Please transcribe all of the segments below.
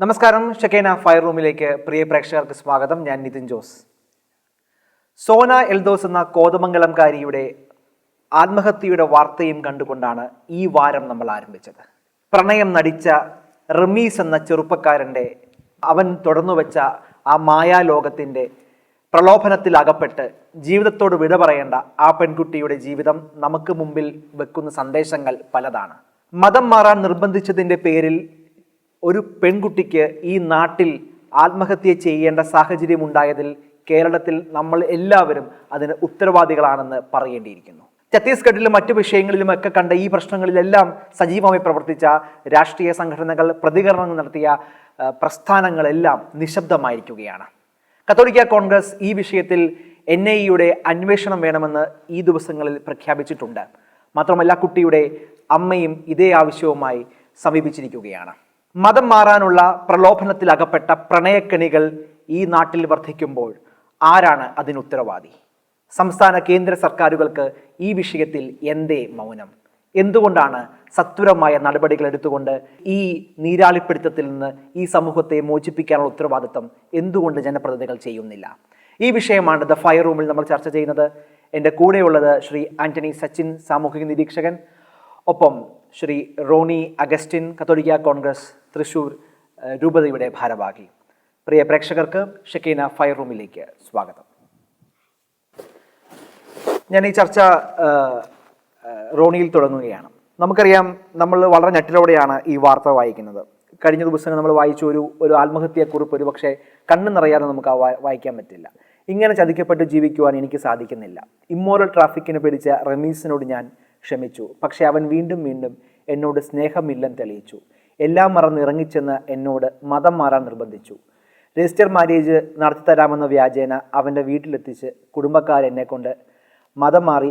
നമസ്കാരം. ഷെക്കേന ഫയർ റൂമിലേക്ക് പ്രിയ പ്രേക്ഷകർക്ക് സ്വാഗതം. ഞാൻ നിതിൻ ജോസ്. സോന എൽദോസ് എന്ന കോതമംഗലംകാരിയുടെ ആത്മഹത്യയുടെ വാർത്തയും കണ്ടുകൊണ്ടാണ് ഈ വാരം നമ്മൾ ആരംഭിച്ചത്. പ്രണയം നടിച്ച റമീസ് എന്ന ചെറുപ്പക്കാരന്റെ അവൻ തുടർന്നു വെച്ച ആ മായാലോകത്തിന്റെ പ്രലോഭനത്തിൽ അകപ്പെട്ട് ജീവിതത്തോട് വിട പറയേണ്ട ആ പെൺകുട്ടിയുടെ ജീവിതം നമുക്ക് മുമ്പിൽ വെക്കുന്ന സന്ദേശങ്ങൾ പലതാണ്. മതം മാറാൻ നിർബന്ധിച്ചതിന്റെ പേരിൽ ഒരു പെൺകുട്ടിക്ക് ഈ നാട്ടിൽ ആത്മഹത്യ ചെയ്യേണ്ട സാഹചര്യം ഉണ്ടായതിൽ കേരളത്തിൽ നമ്മൾ എല്ലാവരും അതിന് ഉത്തരവാദികളാണെന്ന് പറയേണ്ടിയിരിക്കുന്നു. ഛത്തീസ്ഗഡിലും മറ്റു വിഷയങ്ങളിലും ഒക്കെ കണ്ട ഈ പ്രശ്നങ്ങളിലെല്ലാം സജീവമായി പ്രവർത്തിച്ച രാഷ്ട്രീയ സംഘടനകൾ പ്രതികരണങ്ങൾ നടത്തിയ പ്രസ്ഥാനങ്ങളെല്ലാം നിശബ്ദമായിരിക്കുകയാണ്. കത്തോലിക്ക കോൺഗ്രസ് ഈ വിഷയത്തിൽ എൻ ഐ അന്വേഷണം വേണമെന്ന് ഈ ദിവസങ്ങളിൽ പ്രഖ്യാപിച്ചിട്ടുണ്ട്. മാത്രമല്ല കുട്ടിയുടെ അമ്മയും ഇതേ ആവശ്യവുമായി സമീപിച്ചിരിക്കുകയാണ്. മതം മാറാനുള്ള പ്രലോഭനത്തിൽ അകപ്പെട്ട പ്രണയക്കണികൾ ഈ നാട്ടിൽ വർദ്ധിക്കുമ്പോൾ ആരാണ് അതിന് ഉത്തരവാദി? സംസ്ഥാന കേന്ദ്ര സർക്കാരുകൾക്ക് ഈ വിഷയത്തിൽ എന്തേ മൗനം? എന്തുകൊണ്ടാണ് സത്വരമായ നടപടികൾ എടുത്തുകൊണ്ട് ഈ നീരാളിപ്പിടുത്തത്തിൽ നിന്ന് ഈ സമൂഹത്തെ മോചിപ്പിക്കാനുള്ള ഉത്തരവാദിത്വം എന്തുകൊണ്ട് ജനപ്രതിനിധികൾ ചെയ്യുന്നില്ല? ഈ വിഷയമാണ് ദ ഫയർ റൂമിൽ നമ്മൾ ചർച്ച ചെയ്യുന്നത്. എന്റെ കൂടെയുള്ളത് ശ്രീ ആന്റണി സച്ചിൻ സാമൂഹിക നിരീക്ഷകൻ. ഒപ്പം ശ്രീ റോണി അഗസ്റ്റിൻ കത്തോലിക്ക കോൺഗ്രസ് തൃശൂർ രൂപതയുടെ ഭാരവാഹി. പ്രിയ പ്രേക്ഷകർക്ക് ഷക്കീന ഫയർ റൂമിലേക്ക് സ്വാഗതം. ഞാൻ ഈ ചർച്ച റോണിയിൽ തുടങ്ങുകയാണ്. നമുക്കറിയാം നമ്മൾ വളരെ ഞെട്ടിലോടെയാണ് ഈ വാർത്ത വായിക്കുന്നത്. കഴിഞ്ഞ ദിവസങ്ങൾ നമ്മൾ വായിച്ച ഒരു ഒരു ആത്മഹത്യക്കുറിപ്പ് ഒരു പക്ഷേ കണ്ണു നിറയാതെ നമുക്ക് വായിക്കാൻ പറ്റില്ല. ഇങ്ങനെ ചതിക്കപ്പെട്ട് ജീവിക്കുവാൻ എനിക്ക് സാധിക്കുന്നില്ല. ഇമ്മോറൽ ട്രാഫിക്കിന് പിടിച്ച റമീസിനോട് ഞാൻ ക്ഷമിച്ചു. പക്ഷെ അവൻ വീണ്ടും വീണ്ടും എന്നോട് സ്നേഹമില്ലെന്ന് തെളിയിച്ചു. എല്ലാം മറന്ന് ഇറങ്ങിച്ചെന്ന് എന്നോട് മതം മാറാൻ നിർബന്ധിച്ചു. രജിസ്റ്റർ മാരേജ് നടത്തിത്തരാമെന്ന വ്യാജേന അവന്റെ വീട്ടിലെത്തിച്ച് കുടുംബക്കാരെന്നെ കൊണ്ട് മതം മാറി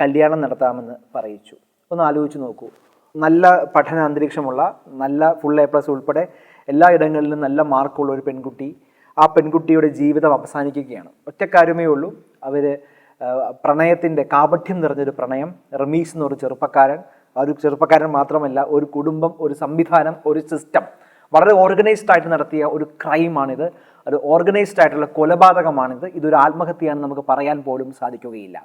കല്യാണം നടത്താമെന്ന് പറയിച്ചു. ഒന്ന് ആലോചിച്ച് നോക്കൂ. നല്ല പഠന അന്തരീക്ഷമുള്ള നല്ല ഫുൾ എ പ്ലസ് ഉൾപ്പെടെ എല്ലാ ഇടങ്ങളിലും നല്ല മാർക്കുള്ള ഒരു പെൺകുട്ടി ആ പെൺകുട്ടിയുടെ ജീവിതം അവസാനിക്കുകയാണ്. ഒറ്റക്കാര്യമേ ഉള്ളൂ. അവർ പ്രണയത്തിന്റെ കാപഠ്യം നിറഞ്ഞൊരു പ്രണയം റമീസ് എന്നൊരു ചെറുപ്പക്കാരൻ. ആ ഒരു ചെറുപ്പക്കാരൻ മാത്രമല്ല ഒരു കുടുംബം ഒരു സംവിധാനം ഒരു സിസ്റ്റം വളരെ ഓർഗനൈസ്ഡ് ആയിട്ട് നടത്തിയ ഒരു ക്രൈമാണിത്. ഒരു ഓർഗനൈസ്ഡ് ആയിട്ടുള്ള കൊലപാതകമാണിത്. ഇതൊരു ആത്മഹത്യയാണെന്ന് നമുക്ക് പറയാൻ പോലും സാധിക്കുകയില്ല.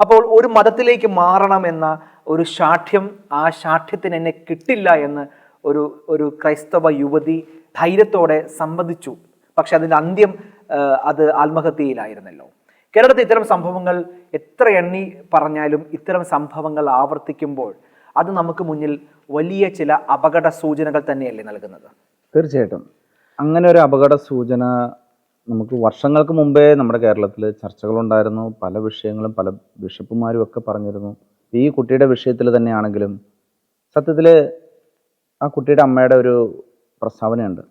അപ്പോൾ ഒരു മതത്തിലേക്ക് മാറണം എന്ന ഒരു ശാഠ്യം ആ ശാഠ്യത്തിന് എന്നെ കിട്ടില്ല എന്ന് ഒരു ഒരു ക്രൈസ്തവ യുവതി ധൈര്യത്തോടെ സമ്മതിച്ചു. പക്ഷെ അതിന്റെ അന്ത്യം അത് ആത്മഹത്യയിലായിരുന്നല്ലോ. കേരളത്തിൽ ഇത്തരം സംഭവങ്ങൾ എത്ര എണ്ണി പറഞ്ഞാലും ഇത്തരം സംഭവങ്ങൾ ആവർത്തിക്കുമ്പോൾ അത് നമുക്ക് മുന്നിൽ വലിയ ചില അപകട സൂചനകൾ തന്നെയല്ലേ നൽകുന്നത്? തീർച്ചയായിട്ടും. അങ്ങനെ ഒരു അപകട സൂചന നമുക്ക് വർഷങ്ങൾക്ക് മുമ്പേ നമ്മുടെ കേരളത്തിൽ ചർച്ചകളുണ്ടായിരുന്നു. പല വിഷയങ്ങളും പല ബിഷപ്പുമാരും ഒക്കെ പറഞ്ഞിരുന്നു. ഈ കുട്ടിയുടെ വിഷയത്തിൽ തന്നെയാണെങ്കിലും സത്യത്തിൽ ആ കുട്ടിയുടെ അമ്മയുടെ ഒരു പ്രസ്താവനയുണ്ട്.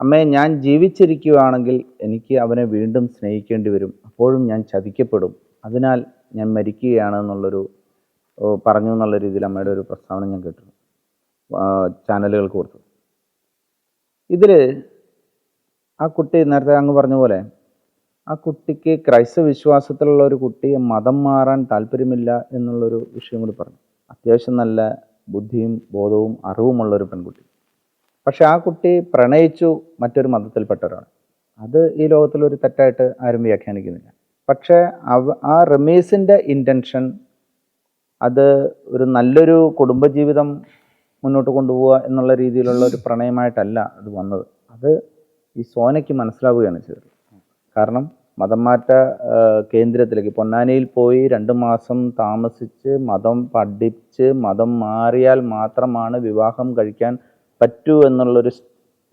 അമ്മയെ ഞാൻ ജീവിച്ചിരിക്കുകയാണെങ്കിൽ എനിക്ക് അവനെ വീണ്ടും സ്നേഹിക്കേണ്ടി വരും. അപ്പോഴും ഞാൻ ചതിക്കപ്പെടും. അതിനാൽ ഞാൻ മരിക്കുകയാണ് എന്നുള്ളൊരു പറഞ്ഞു എന്നുള്ള രീതിയിൽ അമ്മയുടെ ഒരു പ്രസ്താവന ഞാൻ കേട്ടു ചാനലുകൾ കൊടുത്തു. ഇതിൽ ആ കുട്ടി നേരത്തെ അങ്ങ് പറഞ്ഞ പോലെ ആ കുട്ടിക്ക് ക്രൈസ്തവ വിശ്വാസത്തിലുള്ള ഒരു കുട്ടി മതം മാറാൻ താല്പര്യമില്ല എന്നുള്ളൊരു വിഷയം കൂടി പറഞ്ഞു. അത്യാവശ്യം നല്ല ബുദ്ധിയും ബോധവും അറിവുമുള്ള ഒരു പെൺകുട്ടി. പക്ഷെ ആ കുട്ടി പ്രണയിച്ചു മറ്റൊരു മതത്തിൽപ്പെട്ടവരാണ്. അത് ഈ ലോകത്തിലൊരു തെറ്റായിട്ട് ആരും വ്യാഖ്യാനിക്കുന്നില്ല. പക്ഷേ അവ ആ റമീസിന്റെ ഇന്റൻഷൻ അത് ഒരു നല്ലൊരു കുടുംബജീവിതം മുന്നോട്ട് കൊണ്ടുപോവുക എന്നുള്ള രീതിയിലുള്ള ഒരു പ്രണയമായിട്ടല്ല അത് വന്നത്. അത് ഈ സോനയ്ക്ക് മനസ്സിലാവുകയാണ് ചെയ്തത്. കാരണം മതം മാറ്റ കേന്ദ്രത്തിലേക്ക് പൊന്നാനിയിൽ പോയി രണ്ട് മാസം താമസിച്ച് മതം പഠിച്ച് മതം മാറിയാൽ മാത്രമാണ് വിവാഹം കഴിക്കാൻ പറ്റൂ എന്നുള്ളൊരു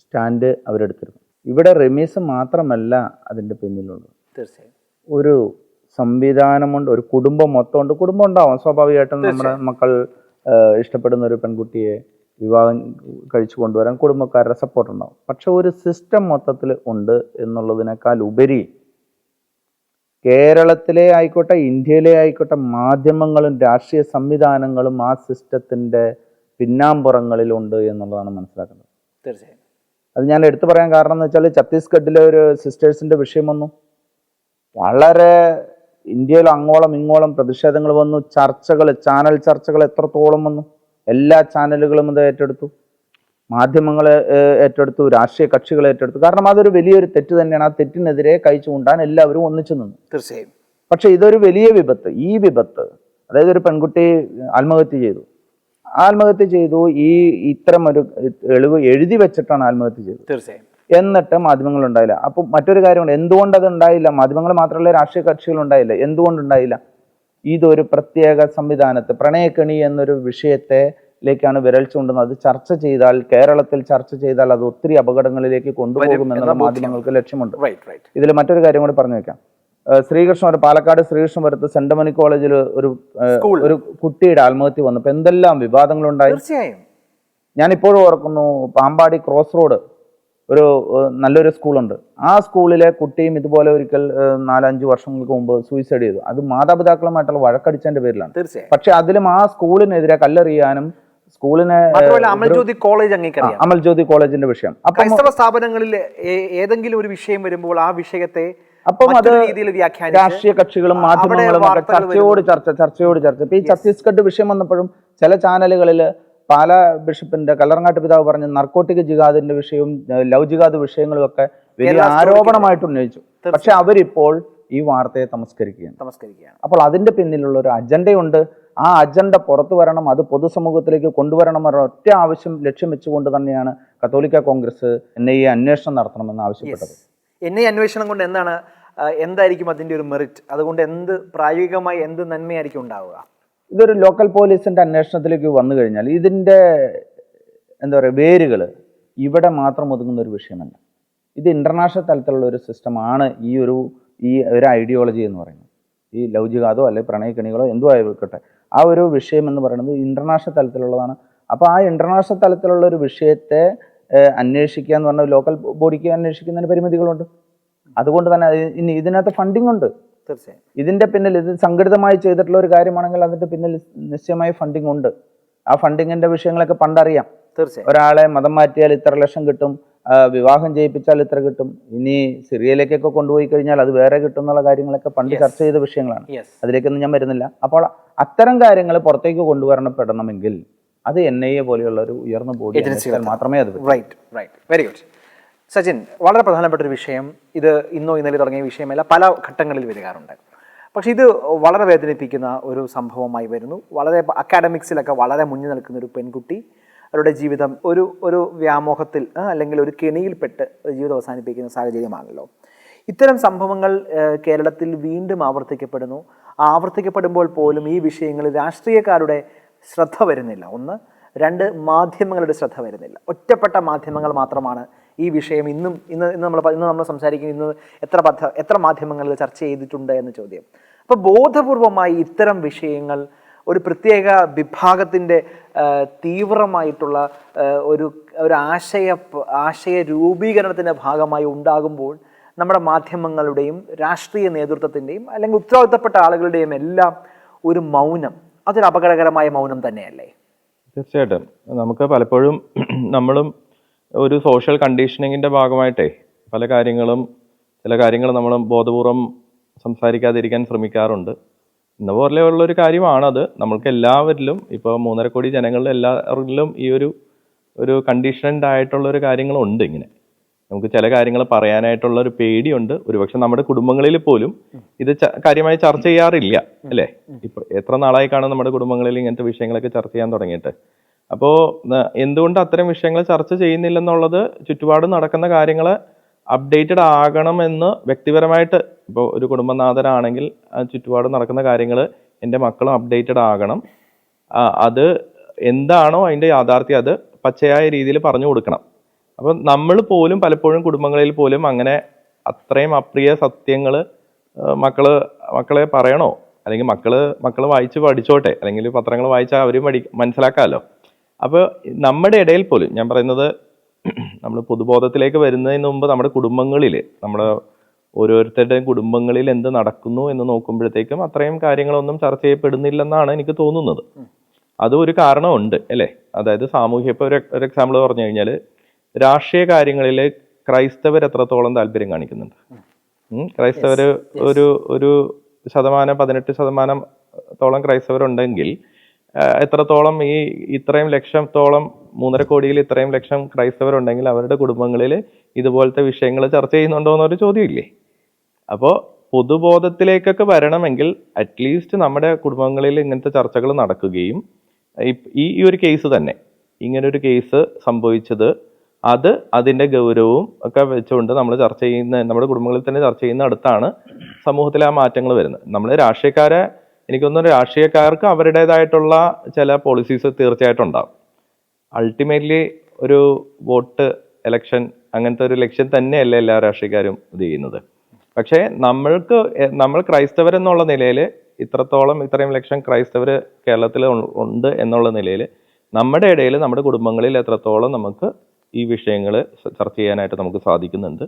സ്റ്റാൻഡ് അവരെടുത്തിരുന്നു. ഇവിടെ റെമീസ് മാത്രമല്ല അതിന്റെ പിന്നിലുള്ളത്. തീർച്ചയായും. ഒരു സംവിധാനമുണ്ട് ഒരു കുടുംബം മൊത്തം ഉണ്ട്. കുടുംബം ഉണ്ടാവും. സ്വാഭാവികമായിട്ടും നമ്മുടെ മക്കൾ ഇഷ്ടപ്പെടുന്ന ഒരു പെൺകുട്ടിയെ വിവാഹം കഴിച്ചു കൊണ്ടുവരാൻ കുടുംബക്കാരുടെ സപ്പോർട്ട് ഉണ്ടാവും. പക്ഷെ ഒരു സിസ്റ്റം മൊത്തത്തിൽ ഉണ്ട് എന്നുള്ളതിനേക്കാൾ ഉപരി കേരളത്തിലെ ആയിക്കോട്ടെ ഇന്ത്യയിലെ ആയിക്കോട്ടെ മാധ്യമങ്ങളും രാഷ്ട്രീയ സംവിധാനങ്ങളും ആ സിസ്റ്റത്തിന്റെ പിന്നാമ്പുറങ്ങളിലുണ്ട് എന്നുള്ളതാണ് മനസ്സിലാക്കുന്നത്. തീർച്ചയായും. അത് ഞാൻ എടുത്തു പറയാൻ കാരണം എന്ന് വെച്ചാൽ ഛത്തീസ്ഗഡിലെ ഒരു സിസ്റ്റേഴ്സിന്റെ വിഷയം വന്നു. വളരെ ഇന്ത്യയിൽ അങ്ങോളം ഇങ്ങോളം പ്രതിഷേധങ്ങൾ വന്നു. ചർച്ചകൾ ചാനൽ ചർച്ചകൾ എത്രത്തോളം വന്നു. എല്ലാ ചാനലുകളും ഇത് ഏറ്റെടുത്തു. മാധ്യമങ്ങൾ ഏറ്റെടുത്തു. രാഷ്ട്രീയ കക്ഷികൾ ഏറ്റെടുത്തു. കാരണം അതൊരു വലിയൊരു തെറ്റ് തന്നെയാണ്. ആ തെറ്റിനെതിരെ കൈ ചൂണ്ടാൻ എല്ലാവരും ഒന്നിച്ചു നിന്നു. തീർച്ചയായും. പക്ഷേ ഇതൊരു വലിയ വിപത്ത്. ഈ വിപത്ത് അതായത് ഒരു പെൺകുട്ടി ആത്മഹത്യ ചെയ്തു. ആത്മഹത്യ ചെയ്തു. ഈ ഇത്തരം ഒരു തെളിവ് എഴുതി വെച്ചിട്ടാണ് ആത്മഹത്യ ചെയ്തത്. തീർച്ചയായും. എന്നിട്ട് മാധ്യമങ്ങൾ ഉണ്ടായില്ല. അപ്പൊ മറ്റൊരു കാര്യമുണ്ട്. എന്തുകൊണ്ട് അത് ഉണ്ടായില്ല? മാധ്യമങ്ങൾ മാത്രമല്ല രാഷ്ട്രീയ കക്ഷികൾ ഉണ്ടായില്ല. എന്തുകൊണ്ട് ഉണ്ടായില്ല? ഇതൊരു പ്രത്യേക സംവിധാനത്തെ പ്രണയക്കണി എന്നൊരു വിഷയത്തിലേക്കാണ് വിരൽ ചൂണ്ടുന്നത്. അത് ചർച്ച ചെയ്താൽ കേരളത്തിൽ ചർച്ച ചെയ്താൽ അത് ഒത്തിരി അപകടങ്ങളിലേക്ക് കൊണ്ടുപോകുമെന്നുള്ള മാധ്യമങ്ങൾക്ക് ലക്ഷ്യമുണ്ട്. ഇതിൽ മറ്റൊരു കാര്യം കൂടി പറഞ്ഞു വെക്കാം. ഏഹ് ഒരു പാലക്കാട് ശ്രീകൃഷ്ണപുരത്ത് സെന്റ് മണി കോളേജിൽ ഒരു ഒരു കുട്ടിയുടെ ആത്മഹത്യ വന്നപ്പോൾ എന്തെല്ലാം വിവാദങ്ങളുണ്ടായി? തീർച്ചയായും. ഞാൻ ഇപ്പോഴും ഓർക്കുന്നു പാമ്പാടി ക്രോസ് റോഡ് ഒരു നല്ലൊരു സ്കൂളുണ്ട്. ആ സ്കൂളിലെ കുട്ടിയും ഇതുപോലെ ഒരിക്കൽ നാലഞ്ച് വർഷങ്ങൾക്ക് മുമ്പ് സൂയിസൈഡ് ചെയ്തു. അത് മാതാപിതാക്കളുമായിട്ടുള്ള വഴക്കടിച്ചതിന്റെ പേരിലാണ്. തീർച്ചയായും. പക്ഷെ അതിലും ആ സ്കൂളിനെതിരെ കല്ലെറിയാനും സ്കൂളിനെ അമൽജ്യോതി കോളേജ് അംഗീകരിക്കാം. അമൽജ്യോതി കോളേജിന്റെ വിഷയം. ക്രൈസ്തവ സ്ഥാപനങ്ങളിൽ ഏതെങ്കിലും ഒരു വിഷയം വരുമ്പോൾ ആ വിഷയത്തെ അപ്പം അത് രാഷ്ട്രീയ കക്ഷികളും മാധ്യമങ്ങളും ഒക്കെ ചർച്ചയോട് ചർച്ച ചർച്ചയോട് ചർച്ച. ഇപ്പൊ ഈ ഛത്തീസ്ഗഡ് വിഷയം വന്നപ്പോഴും ചില ചാനലുകളിൽ പാല ബിഷപ്പിന്റെ കല്ലറങ്ങാട്ട് പിതാവ് പറഞ്ഞ നർക്കോട്ടിക് ജിഹാദിന്റെ വിഷയവും ലവ് ജിഹാദ് വിഷയങ്ങളും ഒക്കെ വലിയ ആരോപണമായിട്ട് ഉന്നയിച്ചു. പക്ഷെ അവരിപ്പോൾ ഈ വാർത്തയെ തമസ്കരിക്കുകയാണ്. തമസ്കരിക്കുകയാണ്. അപ്പോൾ അതിന്റെ പിന്നിലുള്ള ഒരു അജണ്ടയുണ്ട്. ആ അജണ്ട പുറത്തു വരണം അത് പൊതുസമൂഹത്തിലേക്ക് കൊണ്ടുവരണം എന്ന ഒറ്റ ആവശ്യം ലക്ഷ്യം വെച്ചുകൊണ്ട് തന്നെയാണ് കത്തോലിക്ക കോൺഗ്രസ് എന്നെ ഈ അന്വേഷണം നടത്തണമെന്ന് ആവശ്യപ്പെട്ടത്. എന്നെ അന്വേഷണം കൊണ്ട് എന്താണ് എന്തായിരിക്കും അതിന്റെ ഒരു മെറിറ്റ് അതുകൊണ്ട് എന്ത് പ്രായോഗികമായി എന്ത് നന്മയായിരിക്കും ഉണ്ടാവുക? ഇതൊരു ലോക്കൽ പോലീസിന്റെ അന്വേഷണത്തിലേക്ക് വന്നു കഴിഞ്ഞാൽ ഇതിന്റെ എന്താ പറയുക വേരുകൾ ഇവിടെ മാത്രം ഒതുങ്ങുന്ന ഒരു വിഷയമല്ല. ഇത് ഇന്റർനാഷണൽ തലത്തിലുള്ള ഒരു സിസ്റ്റമാണ് ഈ ഒരു ഈ ഒരു ഐഡിയോളജി എന്ന് പറയുന്നത്. ഈ ലൗചികാതോ അല്ലെങ്കിൽ പ്രണയക്കണികളോ എന്തോ ആയിക്കോട്ടെ ആ ഒരു വിഷയം എന്ന് പറയുന്നത് ഇന്റർനാഷണൽ തലത്തിലുള്ളതാണ്. അപ്പോൾ ആ ഇന്റർനാഷണൽ തലത്തിലുള്ള ഒരു വിഷയത്തെ അന്വേഷിക്കുക എന്ന് പറഞ്ഞാൽ ലോക്കൽ ബോഡിക്ക് അന്വേഷിക്കുന്നതിന് പരിമിതികളുണ്ട്. അതുകൊണ്ട് തന്നെ ഇനി ഇതിനകത്ത് ഫണ്ടിങ് ഉണ്ട്. തീർച്ചയായും. ഇതിന്റെ പിന്നിൽ ഇത് സംഘടിതമായി ചെയ്തിട്ടുള്ള ഒരു കാര്യമാണെങ്കിൽ അതിന്റെ പിന്നിൽ നിശ്ചയമായി ഫണ്ടിങ് ഉണ്ട്. ആ ഫണ്ടിങ്ങിന്റെ വിഷയങ്ങളൊക്കെ പണ്ടറിയാം. തീർച്ചയായും. ഒരാളെ മതം മാറ്റിയാൽ ഇത്ര ലക്ഷം കിട്ടും വിവാഹം ചെയ്യിപ്പിച്ചാൽ ഇത്ര കിട്ടും ഇനി സിറിയയിലേക്കൊക്കെ കൊണ്ടുപോയി കഴിഞ്ഞാൽ അത് വേറെ കിട്ടും എന്നുള്ള കാര്യങ്ങളൊക്കെ പണ്ട് ചർച്ച ചെയ്ത വിഷയങ്ങളാണ്. അതിലേക്കൊന്നും ഞാൻ വരുന്നില്ല. അപ്പോൾ അത്തരം കാര്യങ്ങൾ പുറത്തേക്ക് കൊണ്ടുവരണപ്പെടണമെങ്കിൽ അത് എൻ ഐ എ പോലെയുള്ള ഒരു ഉയർന്ന ബോഡി ഏജൻസികൾ മാത്രമേ അത് right right very good Sachin വളരെ പ്രധാനപ്പെട്ട ഒരു വിഷയം. ഇത് ഇന്നോ ഇന്നലെ തുടങ്ങിയ വിഷയമല്ല പല ഘട്ടങ്ങളിൽ വരികാറുണ്ട് പക്ഷെ ഇത് വളരെ വേദനിപ്പിക്കുന്ന ഒരു സംഭവമായി വരുന്നു. വളരെ അക്കാഡമിക്സിലൊക്കെ വളരെ മുന്നിൽ നിൽക്കുന്ന ഒരു പെൺകുട്ടി അവരുടെ ജീവിതം ഒരു ഒരു വ്യാമോഹത്തിൽ അല്ലെങ്കിൽ ഒരു കെണിയിൽപ്പെട്ട് ജീവിതം അവസാനിപ്പിക്കുന്ന സാഹചര്യമാണല്ലോ. ഇത്തരം സംഭവങ്ങൾ കേരളത്തിൽ വീണ്ടും ആവർത്തിക്കപ്പെടുന്നു. ആവർത്തിക്കപ്പെടുമ്പോൾ പോലും ഈ വിഷയങ്ങൾ രാഷ്ട്രീയക്കാരുടെ ശ്രദ്ധ വരുന്നില്ല. ഒന്ന് രണ്ട് മാധ്യമങ്ങളുടെ ശ്രദ്ധ വരുന്നില്ല. ഒറ്റപ്പെട്ട മാധ്യമങ്ങൾ മാത്രമാണ് ഈ വിഷയം ഇന്നും ഇന്ന് ഇന്ന് നമ്മൾ ഇന്ന് നമ്മൾ സംസാരിക്കുന്ന ഇന്ന് എത്ര പദ്ധ എത്ര മാധ്യമങ്ങളിൽ ചർച്ച ചെയ്തിട്ടുണ്ട് എന്ന ചോദ്യം. അപ്പോൾ ബോധപൂർവമായി ഇത്തരം വിഷയങ്ങൾ ഒരു പ്രത്യേക വിഭാഗത്തിന്റെ തീവ്രമായിട്ടുള്ള ഒരു ഒരു ആശയ ആശയ രൂപീകരണത്തിന്റെ ഭാഗമായി ഉണ്ടാകുമ്പോൾ നമ്മുടെ മാധ്യമങ്ങളുടെയും രാഷ്ട്രീയ നേതൃത്വത്തിന്റെയും അല്ലെങ്കിൽ ഉത്തരവാദിത്തപ്പെട്ട ആളുകളുടെയും എല്ലാം ഒരു മൗനം അതൊരു അപകടകരമായ മൗനം തന്നെയല്ലേ? തീർച്ചയായിട്ടും. നമുക്ക് പലപ്പോഴും നമ്മളും ഒരു സോഷ്യൽ കണ്ടീഷനിങ്ങിന്റെ ഭാഗമായിട്ടേ പല കാര്യങ്ങളും ചില കാര്യങ്ങൾ നമ്മൾ ബോധപൂർവം സംസാരിക്കാതിരിക്കാൻ ശ്രമിക്കാറുണ്ട്. ഇന്ന പോലെയുള്ള ഒരു കാര്യമാണത്. നമ്മൾക്ക് എല്ലാവരിലും ഇപ്പോൾ മൂന്നര കോടി ജനങ്ങളിൽ എല്ലാവരിലും ഈ ഒരു ഒരു കണ്ടീഷൻഡ് ആയിട്ടുള്ള ഒരു കാര്യങ്ങളുണ്ട് ഇങ്ങനെ. നമുക്ക് ചില കാര്യങ്ങൾ പറയാനായിട്ടുള്ള ഒരു പേടിയുണ്ട്. ഒരുപക്ഷെ നമ്മുടെ കുടുംബങ്ങളിൽ പോലും ഇത് കാര്യമായി ചർച്ച ചെയ്യാറില്ല അല്ലേ? ഇപ്പൊ എത്ര നാളായി കാണും നമ്മുടെ കുടുംബങ്ങളിൽ ഇങ്ങനത്തെ വിഷയങ്ങളൊക്കെ ചർച്ച ചെയ്യാൻ തുടങ്ങിയിട്ട്. അപ്പോ ന- എന്തുകൊണ്ട് അത്തരം വിഷയങ്ങൾ ചർച്ച ചെയ്യുന്നില്ലെന്നുള്ളത് ചുറ്റുപാടും നടക്കുന്ന കാര്യങ്ങൾ അപ്ഡേറ്റഡ് ആകണമെന്ന് വ്യക്തിപരമായിട്ട് ഇപ്പോൾ ഒരു കുടുംബനാഥനാണെങ്കിൽ ആ ചുറ്റുപാടും നടക്കുന്ന കാര്യങ്ങൾ എന്റെ മക്കളും അപ്ഡേറ്റഡ് ആകണം. അത് എന്താണോ അതിന്റെ യാഥാർത്ഥ്യം അത് പച്ചയായ രീതിയിൽ പറഞ്ഞു കൊടുക്കണം. അപ്പം നമ്മൾ പോലും പലപ്പോഴും കുടുംബങ്ങളിൽ പോലും അങ്ങനെ അത്രയും അപ്രിയ സത്യങ്ങൾ മക്കൾ മക്കളെ പറയണോ? അല്ലെങ്കിൽ മക്കൾ മക്കൾ വായിച്ച് പഠിച്ചോട്ടെ അല്ലെങ്കിൽ പത്രങ്ങൾ വായിച്ചാൽ അവരും പഠി മനസ്സിലാക്കാമല്ലോ അപ്പോൾ നമ്മുടെ ഇടയിൽ പോലും ഞാൻ പറയുന്നത് നമ്മൾ പൊതുബോധത്തിലേക്ക് വരുന്നതിന് മുമ്പ് നമ്മുടെ കുടുംബങ്ങളിൽ നമ്മുടെ ഓരോരുത്തരുടെയും കുടുംബങ്ങളിൽ എന്ത് നടക്കുന്നു എന്ന് നോക്കുമ്പോഴത്തേക്കും അത്രയും കാര്യങ്ങളൊന്നും ചർച്ച ചെയ്യപ്പെടുന്നില്ലെന്നാണ് എനിക്ക് തോന്നുന്നത്. അത് ഒരു കാരണമുണ്ട് അല്ലേ? അതായത് സാമൂഹ്യ ഇപ്പോൾ ഒരു ഒരു എക്സാമ്പിൾ പറഞ്ഞു കഴിഞ്ഞാൽ രാഷ്ട്രീയ കാര്യങ്ങളിൽ ക്രൈസ്തവർ എത്രത്തോളം താല്പര്യം കാണിക്കുന്നുണ്ട്? ക്രൈസ്തവർ ഒരു ഒരു ശതമാനം പതിനെട്ട് ശതമാനത്തോളം ക്രൈസ്തവരുണ്ടെങ്കിൽ എത്രത്തോളം ഈ ഇത്രയും ലക്ഷത്തോളം മൂന്നര കോടിയിൽ ഇത്രയും ലക്ഷം ക്രൈസ്തവരുണ്ടെങ്കിൽ അവരുടെ കുടുംബങ്ങളിൽ ഇതുപോലത്തെ വിഷയങ്ങൾ ചർച്ച ചെയ്യുന്നുണ്ടോ എന്നൊരു ചോദ്യമില്ലേ? അപ്പോൾ പൊതുബോധത്തിലേക്കൊക്കെ വരണമെങ്കിൽ അറ്റ്ലീസ്റ്റ് നമ്മുടെ കുടുംബങ്ങളിൽ ഇങ്ങനത്തെ ചർച്ചകൾ നടക്കുകയും ഈ ഈ ഒരു കേസ് തന്നെ ഇങ്ങനൊരു കേസ് സംഭവിച്ചത് അത് അതിന്റെ ഗൗരവവും ഒക്കെ വെച്ചുകൊണ്ട് നമ്മൾ ചർച്ച ചെയ്യുന്ന നമ്മുടെ കുടുംബങ്ങളിൽ തന്നെ ചർച്ച ചെയ്യുന്ന അടുത്താണ് സമൂഹത്തിൽ ആ മാറ്റങ്ങൾ വരുന്നത്. നമ്മൾ രാഷ്ട്രീയക്കാരെ എനിക്കൊന്നും രാഷ്ട്രീയക്കാർക്ക് അവരുടേതായിട്ടുള്ള ചില പോളിസീസ് തീർച്ചയായിട്ടും ഉണ്ടാവും. അൾട്ടിമേറ്റ്ലി ഒരു വോട്ട് എലക്ഷൻ അങ്ങനത്തെ ഒരു ലക്ഷ്യം തന്നെയല്ല എല്ലാ രാഷ്ട്രീയക്കാരും ഇത് ചെയ്യുന്നത്. പക്ഷേ നമ്മൾക്ക് നമ്മൾ ക്രൈസ്തവർ എന്നുള്ള നിലയിൽ ഇത്രത്തോളം ഇത്രയും ലക്ഷം ക്രൈസ്തവർ കേരളത്തിൽ ഉണ്ട് എന്നുള്ള നിലയിൽ നമ്മുടെ ഇടയിൽ നമ്മുടെ കുടുംബങ്ങളിൽ എത്രത്തോളം നമുക്ക് ഈ വിഷയങ്ങൾ ചർച്ച ചെയ്യാനായിട്ട് നമുക്ക് സാധിക്കുന്നുണ്ട്.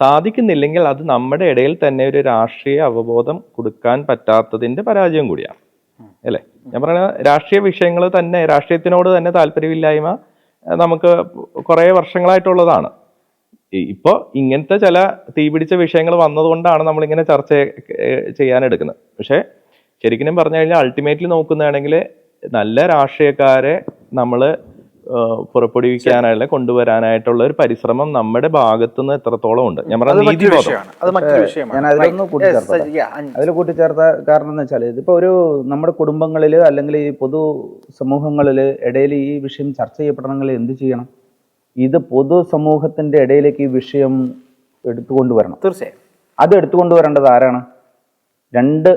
സാധിക്കുന്നില്ലെങ്കിൽ അത് നമ്മുടെ ഇടയിൽ തന്നെ ഒരു രാഷ്ട്രീയ അവബോധം കൊടുക്കാൻ പറ്റാത്തതിന്റെ പരാജയം കൂടിയാണ്. അല്ലേ? ഞാൻ പറയുന്ന രാഷ്ട്രീയ വിഷയങ്ങൾ തന്നെ രാഷ്ട്രീയത്തിനോട് തന്നെ താല്പര്യമില്ലായ്മ നമുക്ക് കുറേ വർഷങ്ങളായിട്ടുള്ളതാണ്. ഇപ്പോൾ ഇപ്പൊ ഇങ്ങനത്തെ ചില തീപിടിച്ച വിഷയങ്ങൾ വന്നതുകൊണ്ടാണ് നമ്മളിങ്ങനെ ചർച്ച ചെയ്യാനെടുക്കുന്നത്. പക്ഷേ ശരിക്കും പറഞ്ഞു കഴിഞ്ഞാൽ അൾട്ടിമേറ്റ്ലി നോക്കുന്നതാണെങ്കിൽ നല്ല രാഷ്ട്രീയക്കാരെ നമ്മൾ പുറപ്പെടുവിക്കാനായുള്ള കൊണ്ടുവരാനായിട്ടുള്ള ഒരു പരിശ്രമം നമ്മുടെ ഭാഗത്തുനിന്ന് എത്രത്തോളം ഉണ്ട്? ഞാൻ പറഞ്ഞ മറ്റൊരു അത് മറ്റൊരു വിഷയമാണ്. ഞാൻ അതിലൊന്ന് Right. കൂട്ടിച്ചേർത്തോട്ടെ. Yes, yeah, അതിൽ കൂട്ടിച്ചേർത്ത കാരണം എന്ന് വെച്ചാൽ ഇതിപ്പോ ഒരു നമ്മുടെ കുടുംബങ്ങളിൽ അല്ലെങ്കിൽ ഈ പൊതു സമൂഹങ്ങളിൽ ഇടയിൽ ഈ വിഷയം ചർച്ച ചെയ്യപ്പെടണമെങ്കിൽ എന്ത് ചെയ്യണം? ഇത് പൊതു സമൂഹത്തിന്റെ ഇടയിലേക്ക് ഈ വിഷയം എടുത്തുകൊണ്ടുവരണം തീർച്ചയായും. അത് എടുത്തുകൊണ്ടുവരേണ്ടത് ആരാണ്? രണ്ട്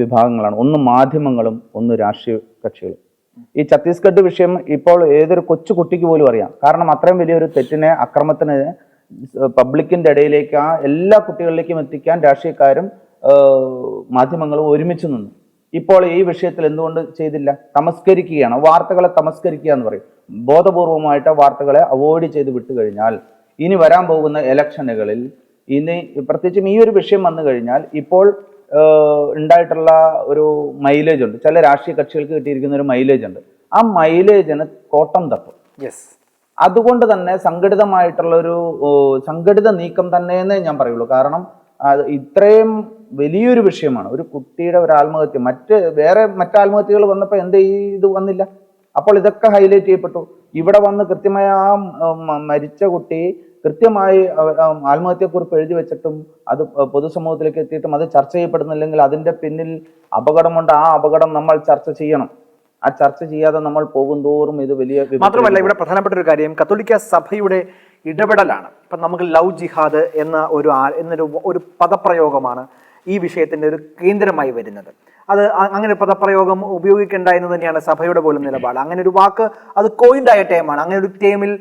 വിഭാഗങ്ങളാണ്. ഒന്ന് മാധ്യമങ്ങളും ഒന്ന് രാഷ്ട്രീയ കക്ഷികളും. ഈ ഛത്തീസ്ഗഡ് വിഷയം ഇപ്പോൾ ഏതൊരു കൊച്ചു കുട്ടിക്ക് പോലും അറിയാം. കാരണം അത്രയും വലിയൊരു തെറ്റിനെ അക്രമത്തിന് പബ്ലിക്കിന്റെ ഇടയിലേക്ക് ആ എല്ലാ കുട്ടികളിലേക്കും എത്തിക്കാൻ രാഷ്ട്രീയക്കാരും മാധ്യമങ്ങളും ഒരുമിച്ച് നിന്നു. ഇപ്പോൾ ഈ വിഷയത്തിൽ എന്തുകൊണ്ട് ചെയ്തില്ല? തമസ്കരിക്കുകയാണ്. വാർത്തകളെ തമസ്കരിക്കുക എന്ന് പറയും. ബോധപൂർവമായിട്ട് വാർത്തകളെ അവോയ്ഡ് ചെയ്ത് വിട്ടു കഴിഞ്ഞാൽ ഇനി വരാൻ പോകുന്ന ഇലക്ഷനുകളിൽ ഇനി പ്രത്യേകിച്ചും ഈ ഒരു വിഷയം വന്നു കഴിഞ്ഞാൽ ഇപ്പോൾ ഉണ്ടായിട്ടുള്ള ഒരു മൈലേജ് ഉണ്ട്. ചില രാഷ്ട്രീയ കക്ഷികൾക്ക് കിട്ടിയിരിക്കുന്ന ഒരു മൈലേജ് ഉണ്ട്. ആ മൈലേജിന് കോട്ടം തട്ടും. യെസ് അതുകൊണ്ട് തന്നെ സംഘടിതമായിട്ടുള്ള ഒരു സംഘടിത നീക്കം തന്നെയെന്നേ ഞാൻ പറയുള്ളൂ. കാരണം അത് ഇത്രയും വലിയൊരു വിഷയമാണ്. ഒരു കുട്ടിയുടെ ഒരു ആത്മഹത്യ. മറ്റ് വേറെ മറ്റ് ആത്മഹത്യകൾ വന്നപ്പോൾ എന്ത് ഇത് വന്നില്ല? അപ്പോൾ ഇതൊക്കെ ഹൈലൈറ്റ് ചെയ്യപ്പെട്ടു. ഇവിടെ വന്ന് കൃത്യമായ ആ മരിച്ച കുട്ടി കൃത്യമായി ആത്മഹത്യക്കുറിപ്പ് എഴുതി വെച്ചിട്ടും അത് പൊതുസമൂഹത്തിലേക്ക് എത്തിയിട്ടും അത് ചർച്ച ചെയ്യപ്പെടുന്നില്ലെങ്കിൽ അതിന്റെ പിന്നിൽ അപകടമുണ്ട് ആ അപകടം നമ്മൾ ചർച്ച ചെയ്യണം. ആ ചർച്ച ചെയ്യാതെ നമ്മൾ പോകും തോറും ഇത് വലിയ മാത്രമല്ല ഇവിടെ പ്രധാനപ്പെട്ട ഒരു കാര്യം കത്തോലിക്ക സഭയുടെ ഇടപെടലാണ്. ഇപ്പം നമുക്ക് ലവ് ജിഹാദ് എന്ന ഒരു എന്നൊരു ഒരു പദപ്രയോഗമാണ് ഈ വിഷയത്തിന്റെ ഒരു കേന്ദ്രമായി വരുന്നത്. അത് അങ്ങനെ പദപ്രയോഗം ഉപയോഗിക്കേണ്ട എന്ന് തന്നെയാണ് സഭയുടെ പോലും നിലപാട്. അങ്ങനെ ഒരു വാക്ക് അത് കോയിൻഡ് ആയ ടേമാണ് അങ്ങനെ ഒരു ടൈമിൽ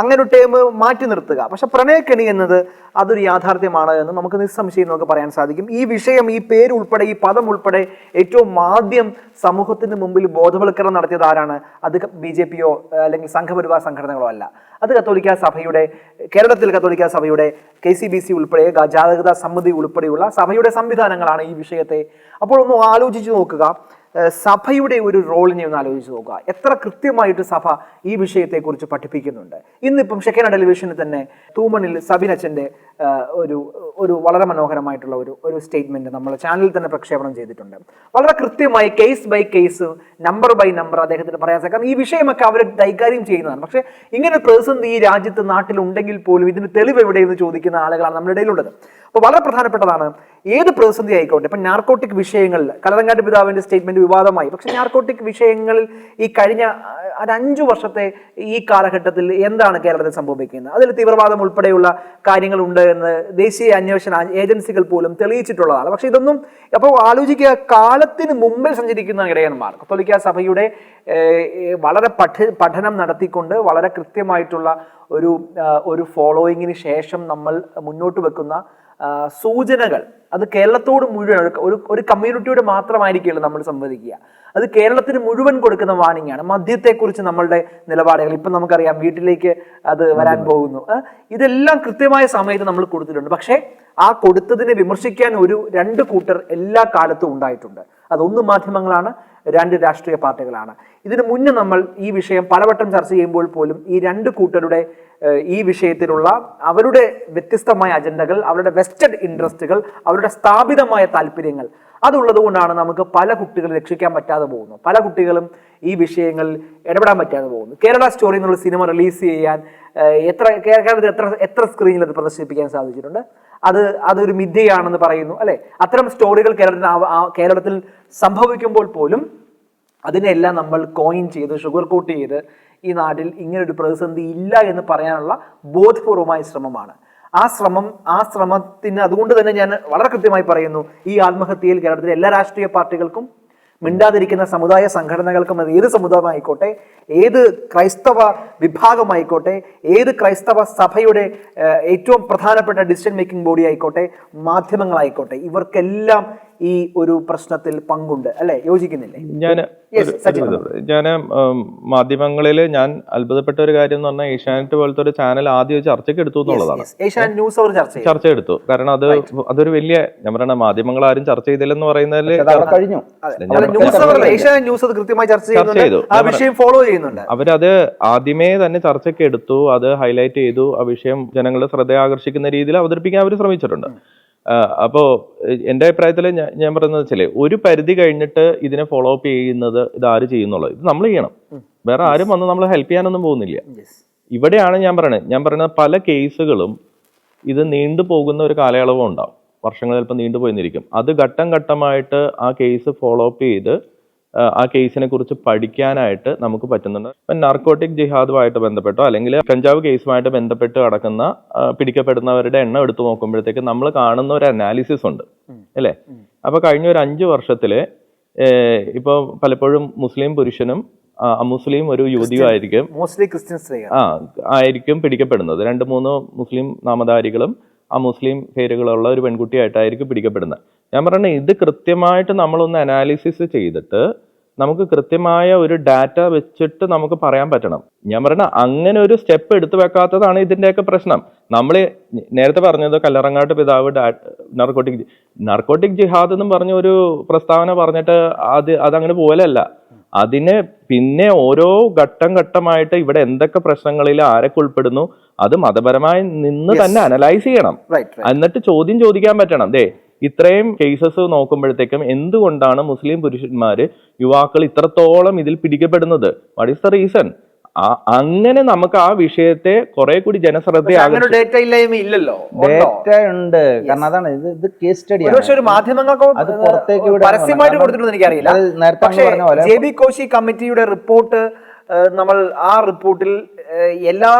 അങ്ങനെ ഒരു ടൈം മാറ്റി നിർത്തുക. പക്ഷെ പ്രണയക്കെണി എന്നത് അതൊരു യാഥാർത്ഥ്യമാണ് എന്ന് നമുക്ക് നിസ്സംശയം നമുക്ക് പറയാൻ സാധിക്കും. ഈ വിഷയം ഈ പേര് ഉൾപ്പെടെ ഈ പദം ഉൾപ്പെടെ ഏറ്റവും ആദ്യം സമൂഹത്തിന് മുമ്പിൽ ബോധവൽക്കരണം നടത്തിയത് ആരാണ്? അത് ബി ജെ പിയോ അല്ലെങ്കിൽ സംഘപരിവാർ സംഘടനകളോ അല്ല. അത് കത്തോലിക്ക സഭയുടെ കേരളത്തിൽ കത്തോലിക്ക സഭയുടെ കെ സി ബി സി ഉൾപ്പെടെ ജാതകത സമിതി ഉൾപ്പെടെയുള്ള സഭയുടെ സംവിധാനങ്ങളാണ് ഈ വിഷയത്തെ അപ്പോൾ ഒന്ന് ആലോചിച്ച് നോക്കുക. സഭയുടെ ഒരു റോളിനെ ഒന്ന് ആലോചിച്ച് നോക്കുക. എത്ര കൃത്യമായിട്ട് സഭ ഈ വിഷയത്തെക്കുറിച്ച് പഠിപ്പിക്കുന്നുണ്ട്. ഇന്നിപ്പം ഷെക്കന ടെലിവിഷനിൽ തന്നെ തൂമണിൽ സബിനച്ചന്റെ ഒരു ഒരു വളരെ മനോഹരമായിട്ടുള്ള ഒരു ഒരു സ്റ്റേറ്റ്മെന്റ് നമ്മൾ ചാനലിൽ തന്നെ പ്രക്ഷേപണം ചെയ്തിട്ടുണ്ട്. വളരെ കൃത്യമായി case by case number by number അദ്ദേഹത്തിന് പറയാൻ സാധിക്കും. ഈ വിഷയമൊക്കെ അവർ കൈകാര്യം ചെയ്യുന്നതാണ്. പക്ഷേ ഇങ്ങനെ പ്രതിസന്ധി ഈ രാജ്യത്ത് നാട്ടിലുണ്ടെങ്കിൽ പോലും ഇതിന് തെളിവ് എവിടെയെന്ന് ചോദിക്കുന്ന ആളുകളാണ് നമ്മുടെ ഇടയിലുള്ളത്. അപ്പോൾ വളരെ പ്രധാനപ്പെട്ടതാണ് ഏത് പ്രതിസന്ധി ആയിക്കോട്ടെ. ഇപ്പം നാർക്കോട്ടിക് വിഷയങ്ങളിൽ കലതങ്കാട്ട് പിതാവിന്റെ സ്റ്റേറ്റ്മെന്റ് വിവാദമായി. പക്ഷെ നാർക്കോട്ടിക് വിഷയങ്ങളിൽ ഈ കഴിഞ്ഞ ഒരു അഞ്ചു വർഷത്തെ ഈ കാലഘട്ടത്തിൽ എന്താണ് കേരളത്തിൽ സംഭവിക്കുന്നത്? അതിൽ തീവ്രവാദം ഉൾപ്പെടെയുള്ള കാര്യങ്ങളുണ്ട് ദേശീയ അന്വേഷണ ഏജൻസികൾ പോലും തെളിയിച്ചിട്ടുള്ളതാണ്. പക്ഷെ ഇതൊന്നും അപ്പോൾ ആലോചിക്കുക കാലത്തിന് മുമ്പിൽ സഞ്ചരിക്കുന്ന ഇടയന്മാർ കത്തോലിക്ക സഭയുടെ വളരെ പഠ പഠനം നടത്തിക്കൊണ്ട് വളരെ കൃത്യമായിട്ടുള്ള ഒരു ഒരു ഫോളോയിങ്ങിന് ശേഷം നമ്മൾ മുന്നോട്ട് വെക്കുന്ന സൂചനകൾ. അത് കേരളത്തോട് മുഴുവൻ ഒരു- ഒരു കമ്മ്യൂണിറ്റിയോട് മാത്രമായിരിക്കില്ല നമ്മൾ സംവദിക്കുക. അത് കേരളത്തിന് മുഴുവൻ കൊടുക്കുന്ന വാണിംഗ് ആണ്. മദ്യത്തെക്കുറിച്ച് നമ്മളുടെ നിലപാടുകൾ. ഇപ്പം നമുക്കറിയാം വീട്ടിലേക്ക് അത് വരാൻ പോകുന്നു. ഇതെല്ലാം കൃത്യമായ സമയത്ത് നമ്മൾ കൊടുത്തിട്ടുണ്ട്. പക്ഷേ ആ കൊടുത്തതിനെ വിമർശിക്കാൻ ഒരു രണ്ട് കൂട്ടർ എല്ലാ കാലത്തും ഉണ്ടായിട്ടുണ്ട്. അതൊന്ന് മാധ്യമങ്ങളാണ് രണ്ട് രാഷ്ട്രീയ പാർട്ടികളാണ്. ഇതിനു മുന്നേ നമ്മൾ ഈ വിഷയം പലവട്ടം ചർച്ച ചെയ്യുമ്പോൾ പോലും ഈ രണ്ട് കൂട്ടരുടെ ഈ വിഷയത്തിലുള്ള അവരുടെ വ്യത്യസ്തമായ അജണ്ടകൾ അവരുടെ വെസ്റ്റഡ് ഇൻട്രസ്റ്റുകൾ അവരുടെ സ്ഥാപിതമായ താല്പര്യങ്ങൾ. അതുള്ളത് കൊണ്ടാണ് നമുക്ക് പല കുട്ടികളെ രക്ഷിക്കാൻ പറ്റാതെ പോകുന്നു പല കുട്ടികളും ഈ വിഷയങ്ങളിൽ ഇടപെടാൻ പറ്റാതെ പോകുന്നു കേരള സ്റ്റോറി എന്നുള്ള സിനിമ റിലീസ് ചെയ്യാൻ എത്ര കേരളത്തിൽ എത്ര എത്ര സ്ക്രീനിൽ അത് പ്രദർശിപ്പിക്കാൻ സാധിച്ചിട്ടുണ്ട്? അത് അതൊരു മിഥ്യയാണെന്ന് പറയുന്നു അല്ലെ? അത്തരം സ്റ്റോറികൾ കേരളത്തിൽ കേരളത്തിൽ സംഭവിക്കുമ്പോൾ പോലും അതിനെല്ലാം നമ്മൾ കോയിൻ ചെയ്ത് ഷുഗർ കോട്ട് ചെയ്ത് ഈ നാട്ടിൽ ഇങ്ങനൊരു പ്രതിസന്ധി ഇല്ല എന്ന് പറയാനുള്ള ബോധപൂർവമായ ശ്രമമാണ്. ആ ശ്രമം ആ ശ്രമത്തിന് അതുകൊണ്ട് തന്നെ ഞാൻ വളരെ കൃത്യമായി പറയുന്നു ഈ ആത്മഹത്യയിൽ കേരളത്തിലെ എല്ലാ രാഷ്ട്രീയ പാർട്ടികൾക്കും മിണ്ടാതിരിക്കുന്ന സമുദായ സംഘടനകൾക്കും അത് ഏത് സമുദായമായിക്കോട്ടെ ഏത് ക്രൈസ്തവ വിഭാഗമായിക്കോട്ടെ ഏത് ക്രൈസ്തവ സഭയുടെ ഏറ്റവും പ്രധാനപ്പെട്ട ഡിസിഷൻ മേക്കിംഗ് ബോഡി ആയിക്കോട്ടെ മാധ്യമങ്ങളായിക്കോട്ടെ ഇവർക്കെല്ലാം ഈ ഒരു പ്രശ്നത്തിൽ പങ്കുണ്ട് അല്ലെ? യോജിക്കുന്നില്ലേ? ഞാൻ ഞാൻ മാധ്യമങ്ങളിൽ ഞാൻ അത്ഭുതപ്പെട്ട ഒരു കാര്യം എന്ന് പറഞ്ഞാൽ ഏഷ്യാനെറ്റ് പോലത്തെ ഒരു ചാനൽ ആദ്യം ചർച്ചയ്ക്ക് എടുത്തു എന്നുള്ളതാണ്. ഏഷ്യാനെറ്റ് ന്യൂസ് അവർ ചർച്ച ചർച്ച എടുത്തു. കാരണം അത് അതൊരു വലിയ ഞാൻ പറയണ മാധ്യമങ്ങൾ ആരും ചർച്ച ചെയ്തില്ലെന്ന് പറയുന്നതിൽ കഴിഞ്ഞു. അതെ. ന്യൂസ് അവർ ഏഷ്യാൻ ന്യൂസ് അത് കൃത്യമായി ചർച്ച ചെയ്തു. ആ വിഷയം ഫോളോ ചെയ്യുന്നുണ്ട്. അവരത് ആദ്യമേ തന്നെ ചർച്ചയ്ക്ക് എടുത്തു അത് ഹൈലൈറ്റ് ചെയ്തു ആ വിഷയം ജനങ്ങളുടെ ശ്രദ്ധ ആകർഷിക്കുന്ന രീതിയിൽ അവതരിപ്പിക്കാൻ അവർ ശ്രമിച്ചിട്ടുണ്ട്. ആ, എന്റെ അഭിപ്രായത്തിൽ ഞാൻ ഞാൻ പറയുന്നത് വെച്ചാൽ ഒരു പരിധി കഴിഞ്ഞിട്ട് ഇതിനെ ഫോളോ അപ്പ് ചെയ്യുന്നത് ഇത് ആര് ചെയ്യുന്നുള്ളത്? ഇത് നമ്മൾ ചെയ്യണം. വേറെ ആരും വന്ന് നമ്മൾ ഹെൽപ്പ് ചെയ്യാനൊന്നും പോകുന്നില്ല. ഇവിടെയാണ് ഞാൻ പറയുന്നത് ഞാൻ പറയുന്നത് പല കേസുകളും ഇത് നീണ്ടു പോകുന്ന ഒരു കാലയളവ് ഉണ്ടാവും. വർഷങ്ങൾ ചിലപ്പോൾ നീണ്ടുപോയിരിക്കും അത് ഘട്ടം ഘട്ടമായിട്ട് ആ കേസ് ഫോളോ അപ്പ് ചെയ്ത് ആ, കേസിനെ കുറിച്ച് പഠിക്കാനായിട്ട് നമുക്ക് പറ്റുന്നുണ്ട്. ഇപ്പം നാർക്കോട്ടിക് ജിഹാദുമായിട്ട് ബന്ധപ്പെട്ടോ അല്ലെങ്കിൽ കഞ്ചാവ് കേസുമായിട്ട് ബന്ധപ്പെട്ട് കിടക്കുന്ന പിടിക്കപ്പെടുന്നവരുടെ എണ്ണം എടുത്തു നോക്കുമ്പോഴത്തേക്ക് നമ്മൾ കാണുന്ന ഒരു അനാലിസിസ് ഉണ്ട്. അല്ലേ? അപ്പൊ കഴിഞ്ഞ ഒരു അഞ്ച് വർഷത്തിൽ ഇപ്പോൾ പലപ്പോഴും മുസ്ലിം പുരുഷനും മുസ്ലിം അമുസ്ലിം ഒരു യുവതിയും ആയിരിക്കും മോസ്റ്റ്ലി ക്രിസ്ത്യൻ സ്ത്രീ ആ ആയിരിക്കും പിടിക്കപ്പെടുന്നത്. രണ്ട് മൂന്ന് മുസ്ലിം നാമധാരികളും ആ മുസ്ലിം പേരുകളുള്ള ഒരു പെൺകുട്ടിയായിട്ടായിരിക്കും പിടിക്കപ്പെടുന്നത്. ഞാൻ പറഞ്ഞ ഇത് കൃത്യമായിട്ട് നമ്മളൊന്ന് അനാലിസിസ് ചെയ്തിട്ട് നമുക്ക് കൃത്യമായ ഒരു ഡാറ്റ വെച്ചിട്ട് നമുക്ക് പറയാൻ പറ്റണം. ഞാൻ പറയണ അങ്ങനെ ഒരു സ്റ്റെപ്പ് എടുത്തു വെക്കാത്തതാണ് ഇതിന്റെയൊക്കെ പ്രശ്നം. നമ്മൾ നേരത്തെ പറഞ്ഞത് കല്ലറങ്ങാട്ട് പിതാവ് നർക്കോട്ടിക് നർക്കോട്ടിക് ജിഹാദ് എന്നും പറഞ്ഞ ഒരു പ്രസ്താവന പറഞ്ഞിട്ട് അത് അതങ്ങനെ പോലെയല്ല അതിന് പിന്നെ ഓരോ ഘട്ടം ഘട്ടമായിട്ട് ഇവിടെ എന്തൊക്കെ പ്രശ്നങ്ങളിൽ ആരൊക്കെ ഉൾപ്പെടുന്നു അത് മതപരമായി നിന്ന് തന്നെ അനലൈസ് ചെയ്യണം. എന്നിട്ട് ചോദ്യം ചോദിക്കാൻ പറ്റണം. ദേ ഇത്രയും കേസസ് നോക്കുമ്പോഴത്തേക്കും എന്തുകൊണ്ടാണ് മുസ്ലിം പുരുഷന്മാര് യുവാക്കൾ ഇത്രത്തോളം ഇതിൽ പിടിക്കപ്പെടുന്നത്? വാട്ട് ഈസ് ദ റീസൺ അങ്ങനെ നമുക്ക് ആ വിഷയത്തെ കുറെ കൂടി ജനശ്രദ്ധ ഡേറ്റ ഇല്ലല്ലോ. ഡേറ്റ ഉണ്ട്. കാരണം അതാണ് ഇത് ഇത് കേസ് സ്റ്റഡി പക്ഷേ ഒരു മാധ്യമങ്ങൾക്ക് അത് പുറത്തേക്ക് പരസ്യമായിട്ട് കൊടുത്തിട്ടുണ്ടെന്ന് എനിക്കറിയില്ല. നേരത്തെ പക്ഷേ പറഞ്ഞ പോലെ ജെ ബി കോശി കമ്മിറ്റിയുടെ റിപ്പോർട്ട് നമ്മൾ ആ റിപ്പോർട്ടിൽ എല്ലാ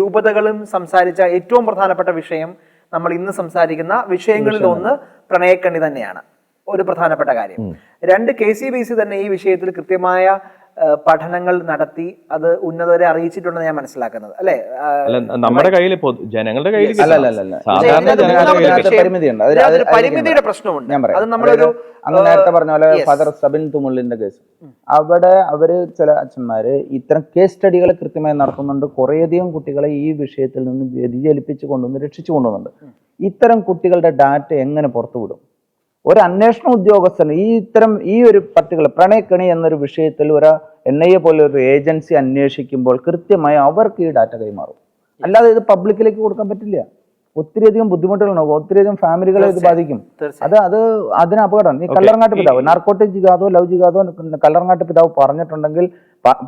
രൂപതകളും സംസാരിച്ച ഏറ്റവും പ്രധാനപ്പെട്ട വിഷയം നമ്മൾ ഇന്ന് സംസാരിക്കുന്ന വിഷയങ്ങളിൽ ഒന്ന് പ്രണയക്കണ്ണി തന്നെയാണ്. ഒരു പ്രധാനപ്പെട്ട കാര്യം. രണ്ട് കെ സി ബി സി തന്നെ ഈ വിഷയത്തിൽ കൃത്യമായ പഠനങ്ങൾ നടത്തി അത് ഉന്നതരെ അറിയിച്ചിട്ടുണ്ടെന്ന് ഞാൻ മനസ്സിലാക്കുന്നത് അല്ലെ? അല്ല നമ്മുടെ കയ്യിൽ ജനങ്ങളുടെ കയ്യിൽ പരിമിതിയുടെ പ്രശ്നമുണ്ട്. ഞാൻ പറയാം. അത് നമ്മളൊരു അതായത് അങ്ങ് നേരത്തെ പറഞ്ഞ പോലെ. ഫാദർ സബിൻ തുമുള്ളിന്റെ കേസ്. അവിടെ അവർ ചില അച്ഛന്മാര് ഇത്തരം കേസ് സ്റ്റഡികൾ കൃത്യമായി നടത്തുന്നുണ്ട്. കുറേയധികം കുട്ടികളെ ഈ വിഷയത്തിൽ നിന്ന് വ്യതിചലിപ്പിച്ച് കൊണ്ടുവന്ന് രക്ഷിച്ചു കൊണ്ടുവന്നുണ്ട്. ഇത്തരം കുട്ടികളുടെ ഡാറ്റ എങ്ങനെ പുറത്തുവിടും? ഒരു അന്വേഷണ ഉദ്യോഗസ്ഥൻ ഈ ഇത്തരം ഈ ഒരു പർട്ടിക്കുലർ പ്രണയക്കണി എന്നൊരു വിഷയത്തിൽ ഒരു എൻ ഐ എ പോലെ ഒരു ഏജൻസി അന്വേഷിക്കുമ്പോൾ കൃത്യമായി അവർക്ക് ഈ ഡാറ്റ കൈമാറും. അല്ലാതെ ഇത് പബ്ലിക്കിലേക്ക് കൊടുക്കാൻ പറ്റില്ല. ഒത്തിരിയധികം ബുദ്ധിമുട്ടുകളുണ്ടാവും ഒത്തിരിയധികം ഫാമിലികളെ ഇത് ബാധിക്കും. അത് അത് അതിന് അപകടം. ഈ കല്ലറങ്ങാട്ട് പിതാവ് നാർക്കോട്ടിക് ജിഗാദോ ലവ് ജിഗാദോ കല്ലറങ്ങാട്ട് പിതാവ് പറഞ്ഞിട്ടുണ്ടെങ്കിൽ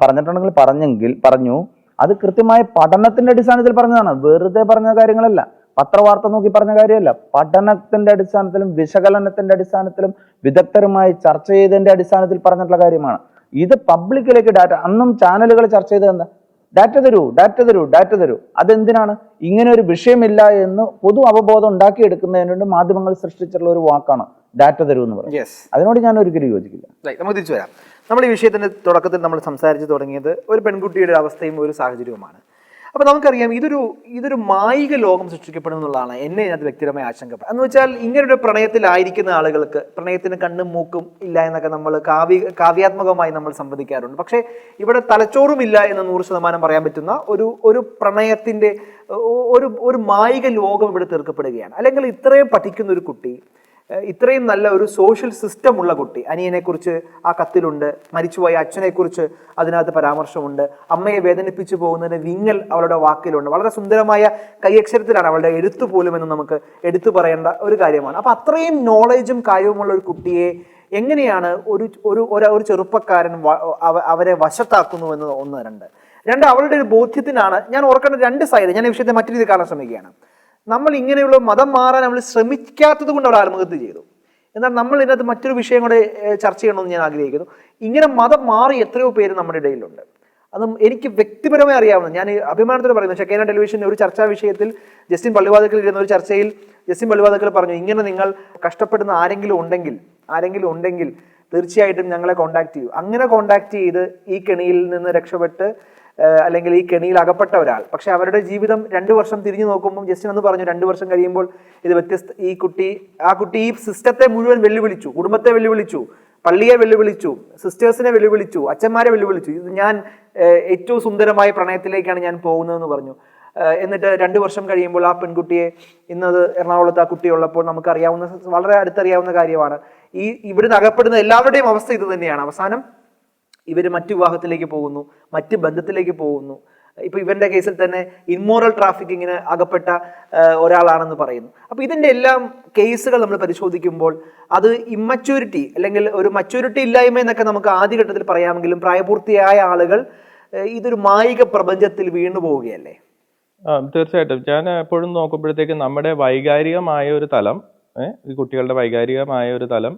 പറഞ്ഞിട്ടുണ്ടെങ്കിൽ പറഞ്ഞെങ്കിൽ പറഞ്ഞു. അത് കൃത്യമായ പഠനത്തിന്റെ അടിസ്ഥാനത്തിൽ പറഞ്ഞതാണ്. വെറുതെ പറഞ്ഞ കാര്യങ്ങളല്ല. പത്രവാർത്ത നോക്കി പറഞ്ഞ കാര്യമല്ല. പഠനത്തിന്റെ അടിസ്ഥാനത്തിലും വിശകലനത്തിന്റെ അടിസ്ഥാനത്തിലും വിദഗ്ധരുമായി ചർച്ച ചെയ്തതിന്റെ അടിസ്ഥാനത്തിൽ പറഞ്ഞിട്ടുള്ള കാര്യമാണ്. ഇത് പബ്ലിക്കിലേക്ക് ഡാറ്റ അന്നും ചാനലുകൾ ചർച്ച ചെയ്തത് എന്താ? ഡാറ്റ തരൂ ഡാറ്റ തരൂ ഡാറ്റ തരൂ. അതെന്തിനാണ്? ഇങ്ങനെ ഒരു വിഷയമില്ല എന്ന് പൊതു അവബോധം ഉണ്ടാക്കിയെടുക്കുന്നതിന് വേണ്ടി മാധ്യമങ്ങൾ സൃഷ്ടിച്ചിട്ടുള്ള ഒരു വാക്കാണ് ഡാറ്റ തരൂ എന്ന് പറയുന്നത്. അതിനോട് ഞാൻ ഒരിക്കലും യോജിക്കില്ല. നമുക്ക് തിരിച്ചു വരാം. നമ്മൾ ഈ വിഷയത്തിന്റെ തുടക്കത്തിൽ നമ്മൾ സംസാരിച്ചു തുടങ്ങിയത് ഒരു പെൺകുട്ടിയുടെ അവസ്ഥയും ഒരു സാഹചര്യവുമാണ്. അപ്പൊ നമുക്കറിയാം ഇതൊരു ഇതൊരു മായിക ലോകം സൃഷ്ടിക്കപ്പെടുന്നു എന്നുള്ളതാണ് എന്നെ അതിനകത്ത് വ്യക്തിപരമായി ആശങ്ക എന്ന് വെച്ചാൽ ഇങ്ങനൊരു പ്രണയത്തിലായിരിക്കുന്ന ആളുകൾക്ക് പ്രണയത്തിന് കണ്ണും മൂക്കും ഇല്ല എന്നൊക്കെ നമ്മൾ കാവ്യ കാവ്യാത്മകമായി നമ്മൾ സംവദിക്കാറുണ്ട്. പക്ഷേ ഇവിടെ തലച്ചോറും ഇല്ല എന്ന് നൂറ് ശതമാനം പറയാൻ പറ്റുന്ന ഒരു ഒരു പ്രണയത്തിന്റെ ഒരു ഒരു മായിക ലോകം ഇവിടെ തീർക്കപ്പെടുകയാണ്. അല്ലെങ്കിൽ ഇത്രയും പഠിക്കുന്ന ഒരു കുട്ടി ഇത്രയും നല്ല ഒരു സോഷ്യൽ സിസ്റ്റം ഉള്ള കുട്ടി. അനിയനെക്കുറിച്ച് ആ കത്തിലുണ്ട്. മരിച്ചുപോയ അച്ഛനെക്കുറിച്ച് അതിനകത്ത് പരാമർശമുണ്ട്. അമ്മയെ വേദനിപ്പിച്ചു പോകുന്നതിന് വിങ്ങൽ അവളുടെ വാക്കിലുണ്ട്. വളരെ സുന്ദരമായ കൈയക്ഷരത്തിലാണ് അവളുടെ എഴുത്തു പോലും എന്ന് നമുക്ക് എടുത്തു പറയേണ്ട ഒരു കാര്യമാണ്. അപ്പൊ അത്രയും നോളേജും കാര്യവുമുള്ള ഒരു കുട്ടിയെ എങ്ങനെയാണ് ഒരു ഒരു ഒരു- ചെറുപ്പക്കാരൻ അവരെ വശത്താക്കുന്നു എന്ന് ഒന്ന് രണ്ട്. രണ്ട് അവളുടെ ഒരു ബോധ്യത്തിനാണ് ഞാൻ ഓർക്കേണ്ട രണ്ട് സൈഡ് ഞാൻ ഈ വിഷയത്തെ മറ്റു രീതിയിൽ കാണാൻ ശ്രമിക്കുകയാണ്. നമ്മൾ ഇങ്ങനെയുള്ള മതം മാറാൻ നമ്മൾ ശ്രമിക്കാത്തത് കൊണ്ട് അവർ ആത്മഹത്യ ചെയ്തു. എന്നാൽ നമ്മൾ ഇതിനകത്ത് മറ്റൊരു വിഷയം കൂടെ ചർച്ച ചെയ്യണമെന്ന് ഞാൻ ആഗ്രഹിക്കുന്നു. ഇങ്ങനെ മതം മാറി എത്രയോ പേര് നമ്മുടെ ഇടയിലുണ്ട്. അത് എനിക്ക് വ്യക്തിപരമായി അറിയാവുന്ന ഞാൻ അഭിമാനത്തോട് പറയുന്നു ഷെക്കേന ടെലിവിഷന്റെ ഒരു ചർച്ചാ വിഷയത്തിൽ ജസ്റ്റിൻ പള്ളിവാതക്കൽ ഇരുന്ന ഒരു ചർച്ചയിൽ ജസ്റ്റിൻ പള്ളിവാതക്കൽ പറഞ്ഞു ഇങ്ങനെ നിങ്ങൾ കഷ്ടപ്പെടുന്ന ആരെങ്കിലും ഉണ്ടെങ്കിൽ ആരെങ്കിലും ഉണ്ടെങ്കിൽ തീർച്ചയായിട്ടും ഞങ്ങളെ കോണ്ടാക്ട് ചെയ്യൂ. അങ്ങനെ കോണ്ടാക്ട് ചെയ്ത് ഈ കെണിയിൽ നിന്ന് രക്ഷപ്പെട്ട് അല്ലെങ്കിൽ ഈ കെണിയിൽ അകപ്പെട്ട ഒരാൾ. പക്ഷെ അവരുടെ ജീവിതം രണ്ട് വർഷം തിരിഞ്ഞു നോക്കുമ്പോൾ ജസ്റ്റിൻ എന്ന് പറഞ്ഞു രണ്ട് വർഷം കഴിയുമ്പോൾ ഇത് വ്യത്യസ്ത ഈ കുട്ടി ആ കുട്ടി ഈ സിസ്റ്റത്തെ മുഴുവൻ വെല്ലുവിളിച്ചു. കുടുംബത്തെ വെല്ലുവിളിച്ചു. പള്ളിയെ വെല്ലുവിളിച്ചു. സിസ്റ്റേഴ്സിനെ വെല്ലുവിളിച്ചു. അച്ഛന്മാരെ വെല്ലുവിളിച്ചു. ഇത് ഞാൻ ഏറ്റവും സുന്ദരമായ പ്രണയത്തിലേക്കാണ് ഞാൻ പോകുന്നതെന്ന് പറഞ്ഞു. എന്നിട്ട് രണ്ട് വർഷം കഴിയുമ്പോൾ ആ പെൺകുട്ടിയെ ഇന്നത് എറണാകുളത്ത് ആ കുട്ടിയുള്ളപ്പോൾ നമുക്ക് നമുക്കറിയാവുന്ന വളരെ അടുത്തറിയാവുന്ന കാര്യമാണ്. ഈ ഇവിടുന്ന് അകപ്പെടുന്ന എല്ലാവരുടെയും അവസ്ഥ ഇത് തന്നെയാണ്. അവസാനം ഇവർ മറ്റു വിവാഹത്തിലേക്ക് പോകുന്നു മറ്റ് ബന്ധത്തിലേക്ക് പോകുന്നു. ഇപ്പൊ ഇവന്റെ കേസിൽ തന്നെ ഇമ്മോറൽ ട്രാഫിക്കിങ്ങിന് അകപ്പെട്ട ഒരാളാണെന്ന് പറയുന്നു. അപ്പൊ ഇതിന്റെ എല്ലാം കേസുകൾ നമ്മൾ പരിശോധിക്കുമ്പോൾ അത് ഇമ്മച്യൂരിറ്റി അല്ലെങ്കിൽ ഒരു മച്യൂരിറ്റി ഇല്ലായ്മ എന്നൊക്കെ നമുക്ക് ആദ്യഘട്ടത്തിൽ പറയാമെങ്കിലും പ്രായപൂർത്തിയായ ആളുകൾ ഇതൊരു മായിക പ്രപഞ്ചത്തിൽ വീണു പോവുകയല്ലേ? തീർച്ചയായിട്ടും. ഞാൻ എപ്പോഴും നോക്കുമ്പോഴത്തേക്ക് നമ്മുടെ വൈകാരികമായ ഒരു തലം ഈ കുട്ടികളുടെ വൈകാരികമായ ഒരു തലം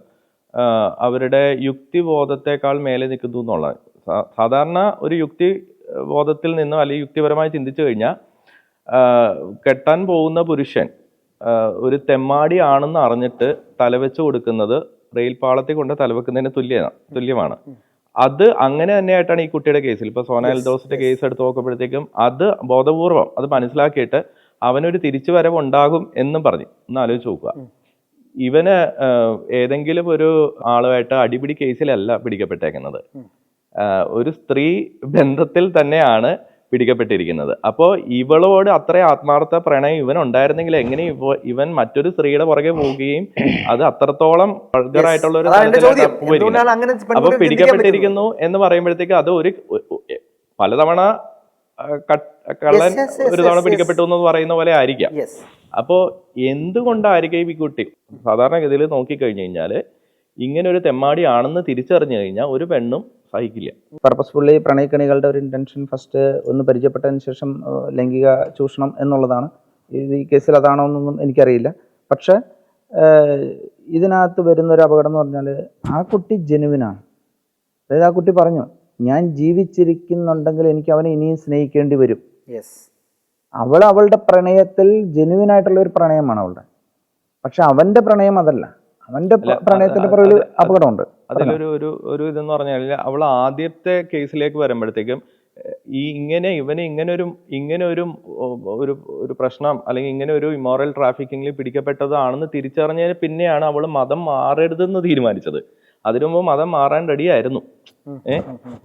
അവരുടെ യുക്തിബോധത്തെക്കാൾ മേലെ നിൽക്കുന്നു എന്നുള്ളത് സാധാരണ ഒരു യുക്തി ബോധത്തിൽ നിന്നോ അല്ലെങ്കിൽ യുക്തിപരമായി ചിന്തിച്ചു കഴിഞ്ഞാൽ കെട്ടാൻ പോകുന്ന പുരുഷൻ ഒരു തെമ്മാടി ആണെന്ന് അറിഞ്ഞിട്ട് തലവെച്ച് കൊടുക്കുന്നത് റെയിൽ പാളത്തിൽ കൊണ്ട് തലവെക്കുന്നതിന് തുല്യമാണ് തുല്യമാണ്. അത് അങ്ങനെ തന്നെയായിട്ടാണ് ഈ കുട്ടിയുടെ കേസിൽ. ഇപ്പൊ സോന എൽദോസിന്റെ കേസ് എടുത്ത് നോക്കുമ്പോഴത്തേക്കും അത് ബോധപൂർവം അത് മനസ്സിലാക്കിയിട്ട് അവനൊരു തിരിച്ചുവരവ് ഉണ്ടാകും എന്നും പറഞ്ഞു. ഒന്ന് ആലോചിച്ച് നോക്കുക. ഇവന് ഏതെങ്കിലും ഒരു ആളുമായിട്ട് അടിപിടി കേസിലല്ല പിടിക്കപ്പെട്ടേക്കുന്നത്. ഒരു സ്ത്രീ ബന്ധത്തിൽ തന്നെയാണ് പിടിക്കപ്പെട്ടിരിക്കുന്നത്. അപ്പോൾ ഇവളോട് അത്ര ആത്മാർത്ഥ പ്രണയം ഇവൻ ഉണ്ടായിരുന്നെങ്കിൽ എങ്ങനെ ഇവ ഇവൻ മറ്റൊരു സ്ത്രീയുടെ പുറകെ പോവുകയും അത് അത്രത്തോളം ആയിട്ടുള്ള ഒരു അപ്പൊ പിടിക്കപ്പെട്ടിരിക്കുന്നു എന്ന് പറയുമ്പോഴത്തേക്ക് അത് ഒരു പലതവണ കട്ട്- കള്ളൻ ഒരു തവണ പിടിക്കപ്പെട്ടു എന്ന് പറയുന്ന പോലെ ആയിരിക്കാം. അപ്പോ എന്തുകൊണ്ടായിരിക്കും ഈ കുട്ടി? സാധാരണഗതിയിൽ നോക്കിക്കഴിഞ്ഞു കഴിഞ്ഞാൽ ഇങ്ങനെ ഒരു തെമ്മാടി ആണെന്ന് തിരിച്ചറിഞ്ഞു കഴിഞ്ഞാൽ ഒരു പെണ്ണും സഹിക്കില്ല. പർപ്പസ്ഫുള്ളി പ്രണയക്കണികളുടെ ഒരു ഇന്റൻഷൻ ഫസ്റ്റ് ഒന്ന് പരിചയപ്പെട്ടതിന് ശേഷം ലൈംഗിക ചൂഷണം എന്നുള്ളതാണ്. ഈ കേസിൽ അതാണോ എന്നൊന്നും എനിക്കറിയില്ല. പക്ഷെ ഇതിനകത്ത് വരുന്ന ഒരു അപകടം എന്ന് പറഞ്ഞാൽ ആ കുട്ടി ജെനുവിനാണ് അതായത് ആ കുട്ടി പറഞ്ഞു ഞാൻ ജീവിച്ചിരിക്കുന്നുണ്ടെങ്കിൽ എനിക്ക് അവനെ ഇനിയും സ്നേഹിക്കേണ്ടി വരും. അവൾ അവളുടെ പ്രണയത്തിൽ ജെനുവിൻ ആയിട്ടുള്ള ഒരു പ്രണയമാണ് അവളുടെ. പക്ഷെ അവന്റെ പ്രണയം അതല്ല. അവന്റെ പ്രണയത്തിന്റെ പുറകിൽ അപകടമുണ്ട്. അതിലൊരു ഒരു ഒരു ഇതെന്ന് പറഞ്ഞാൽ അവൾ ആദ്യത്തെ കേസിലേക്ക് വരുമ്പോഴത്തേക്കും ഈ ഇങ്ങനെ ഇവന് ഇങ്ങനെ ഒരു ഇങ്ങനെ ഒരു ഒരു ഒരു പ്രശ്നം അല്ലെങ്കിൽ ഇങ്ങനെ ഒരു ഇമോറൽ ട്രാഫിക്കിങ്ങിൽ പിടിക്കപ്പെട്ടതാണെന്ന് തിരിച്ചറിഞ്ഞതിന് പിന്നെയാണ് അവൾ മതം മാറരുതെന്ന് തീരുമാനിച്ചത്. അതിനു മുമ്പ് മതം മാറാൻ റെഡിയായിരുന്നു.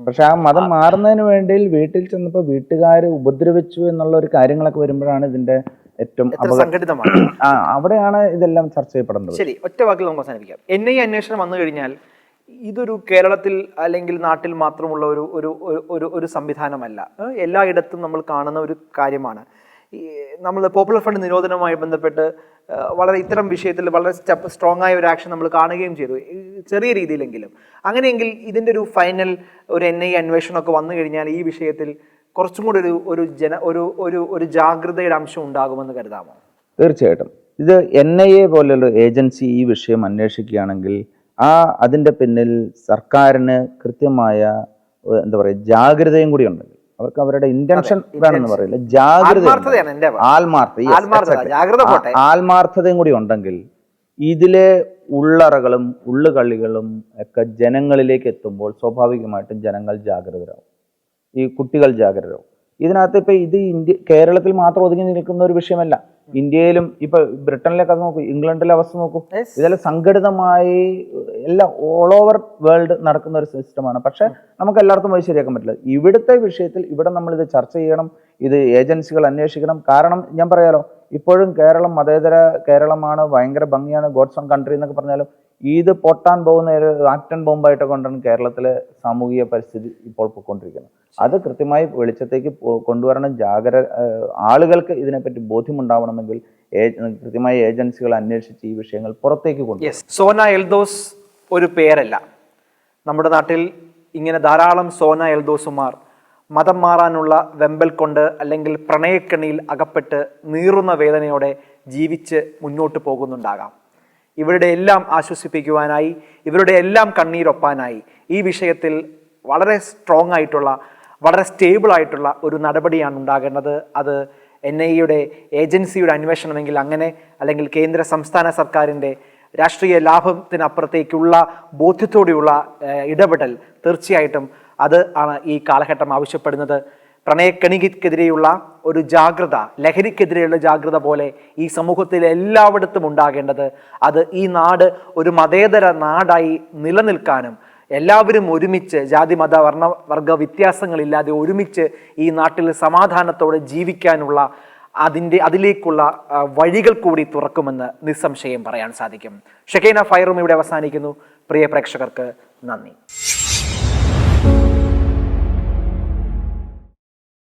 പക്ഷെ ആ മതം മാറുന്നതിന് വേണ്ടി വീട്ടിൽ ചെന്നപ്പോൾ വീട്ടുകാർ ഉപദ്രവിച്ചു എന്നുള്ള ഒരു കാര്യങ്ങളൊക്കെ വരുമ്പോഴാണ് ഇതിന്റെ ഏറ്റവും സംഘടിതമാണ്? ആ അവിടെയാണ് ഇതെല്ലാം ചർച്ച ചെയ്യപ്പെടുന്നത്. ശരി ഒറ്റ വാക്കിൽ നമുക്ക് അവസാനിപ്പിക്കാം. എൻ ഐ അന്വേഷണം വന്നു കഴിഞ്ഞാൽ ഇതൊരു കേരളത്തിൽ അല്ലെങ്കിൽ നാട്ടിൽ മാത്രമുള്ള ഒരു ഒരു ഒരു- സംവിധാനമല്ല. എല്ലായിടത്തും നമ്മൾ കാണുന്ന ഒരു കാര്യമാണ്. നമ്മൾ പോപ്പുലർ ഫണ്ട് നിരോധനവുമായി ബന്ധപ്പെട്ട് വളരെ ഇത്തരം വിഷയത്തിൽ വളരെ സ്റ്റെപ്പ് സ്ട്രോങ് ആയ ഒരു ആക്ഷൻ നമ്മൾ കാണുകയും ചെയ്തു. ചെറിയ രീതിയിലെങ്കിലും. അങ്ങനെയെങ്കിൽ ഇതിന്റെ ഒരു ഫൈനൽ ഒരു എൻ ഐ അന്വേഷണമൊക്കെ വന്നു കഴിഞ്ഞാൽ ഈ വിഷയത്തിൽ കുറച്ചും കൂടി ഒരു ഒരു ജന ഒരു ഒരു ഒരു ജാഗ്രതയുടെ അംശം ഉണ്ടാകുമെന്ന് കരുതാമോ? തീർച്ചയായിട്ടും. ഇത് എൻ ഐ എ പോലുള്ള ഏജൻസി ഈ വിഷയം അന്വേഷിക്കുകയാണെങ്കിൽ ആ അതിന്റെ പിന്നിൽ സർക്കാരിന് കൃത്യമായ എന്താ പറയുക ജാഗ്രതയും കൂടി ഉണ്ടെങ്കിൽ അവർക്ക് അവരുടെ ഇന്റൻഷൻ വേണമെന്ന് പറയില്ല. ജാഗ്രത ആത്മാർത്ഥത. ആത്മാർത്ഥതയും കൂടി ഉണ്ടെങ്കിൽ ഇതിലെ ഉള്ളറകളും ഉള്ളുകളികളും ഒക്കെ ജനങ്ങളിലേക്ക് എത്തുമ്പോൾ സ്വാഭാവികമായിട്ടും ജനങ്ങൾ ജാഗ്രതരാകും ഈ കുട്ടികൾ ജാഗ്രതരാകും ഇതിനകത്ത് ഇപ്പൊ ഇത് ഇന്ത്യ കേരളത്തിൽ മാത്രം ഒതുങ്ങി നിൽക്കുന്ന ഒരു വിഷയമല്ല. ഇന്ത്യയിലും ഇപ്പൊ ബ്രിട്ടനിലൊക്കെ അത് നോക്കൂ ഇംഗ്ലണ്ടിലെ അവസ്ഥ നോക്കൂ. ഇതെല്ലാം സംഘടിതമായി എല്ലാം ഓൾ ഓവർ വേൾഡ് നടക്കുന്ന ഒരു സിസ്റ്റമാണ് പക്ഷെ നമുക്ക് എല്ലായിടത്തും പോയി ശരിയാക്കാൻ പറ്റില്ല. ഇവിടുത്തെ വിഷയത്തിൽ ഇവിടെ നമ്മൾ ഇത് ചർച്ച ചെയ്യണം. ഇത് ഏജൻസികൾ അന്വേഷിക്കണം. കാരണം ഞാൻ പറയാലോ ഇപ്പോഴും കേരളം മതേതര കേരളമാണ് ഭയങ്കര ഭംഗിയാണ് ഗോഡ്സ് ഓൺ കൺട്രി എന്നൊക്കെ പറഞ്ഞാലും ഇത് പൊട്ടാൻ പോകുന്ന ഒരു ആക്ടൻ ബോംബായിട്ടൊക്കെ കൊണ്ടാണ് കേരളത്തിലെ സാമൂഹിക പരിസ്ഥിതി ഇപ്പോൾ പൊയ്ക്കൊണ്ടിരിക്കുന്നത് അത് കൃത്യമായി വെളിച്ചത്തേക്ക് കൊണ്ടുവരണം. ജാഗ്രത ഏഹ് ആളുകൾക്ക് ഇതിനെപ്പറ്റി ബോധ്യമുണ്ടാവണമെങ്കിൽ കൃത്യമായ ഏജൻസികൾ അന്വേഷിച്ച് ഈ വിഷയങ്ങൾ പുറത്തേക്ക് യെസ് സോന എൽദോസ് ഒരു പേരല്ല. നമ്മുടെ നാട്ടിൽ ഇങ്ങനെ ധാരാളം സോന എൽദോസുമാർ മതം മാറാനുള്ള വെമ്പൽ കൊണ്ട് അല്ലെങ്കിൽ പ്രണയക്കെണിയിൽ അകപ്പെട്ട് നീറുന്ന വേദനയോടെ ജീവിച്ച് മുന്നോട്ട് പോകുന്നുണ്ടാകാം. ഇവരുടെ എല്ലാം ആശ്വസിപ്പിക്കുവാനായി ഇവരുടെ എല്ലാം കണ്ണീരൊപ്പാനായി ഈ വിഷയത്തിൽ വളരെ സ്ട്രോങ് ആയിട്ടുള്ള വളരെ സ്റ്റേബിൾ ആയിട്ടുള്ള ഒരു നടപടിയാണ് ഉണ്ടാകേണ്ടത്. അത് എൻ ഐ എയുടെ ഏജൻസിയുടെ അന്വേഷണമെങ്കിൽ അങ്ങനെ അല്ലെങ്കിൽ കേന്ദ്ര സംസ്ഥാന സർക്കാരിന്റെ രാഷ്ട്രീയ ലാഭത്തിനപ്പുറത്തേക്കുള്ള ബോധ്യത്തോടെയുള്ള ഇടപെടൽ തീർച്ചയായിട്ടും അത് ആണ് ഈ കാലഘട്ടം ആവശ്യപ്പെടുന്നത്. പ്രണയക്കണികൾക്കെതിരെയുള്ള ഒരു ജാഗ്രത ലഹരിക്കെതിരെയുള്ള ജാഗ്രത പോലെ ഈ സമൂഹത്തിൽ എല്ലായിടത്തും ഉണ്ടാകേണ്ടത് അത് ഈ നാട് ഒരു മതേതര നാടായി നിലനിൽക്കാനും എല്ലാവരും ഒരുമിച്ച് ജാതി മത വർണ വർഗ വ്യത്യാസങ്ങളില്ലാതെ ഒരുമിച്ച് ഈ നാട്ടിൽ സമാധാനത്തോടെ ജീവിക്കാനുള്ള അതിന്റെ അതിലേക്കുള്ള വഴികൾ കൂടി തുറക്കുമെന്ന് നിസ്സംശയം പറയാൻ സാധിക്കും. ഷെക്കൈന ഫയറും ഇവിടെ അവസാനിക്കുന്നു. പ്രിയ പ്രേക്ഷകർക്ക് നന്ദി.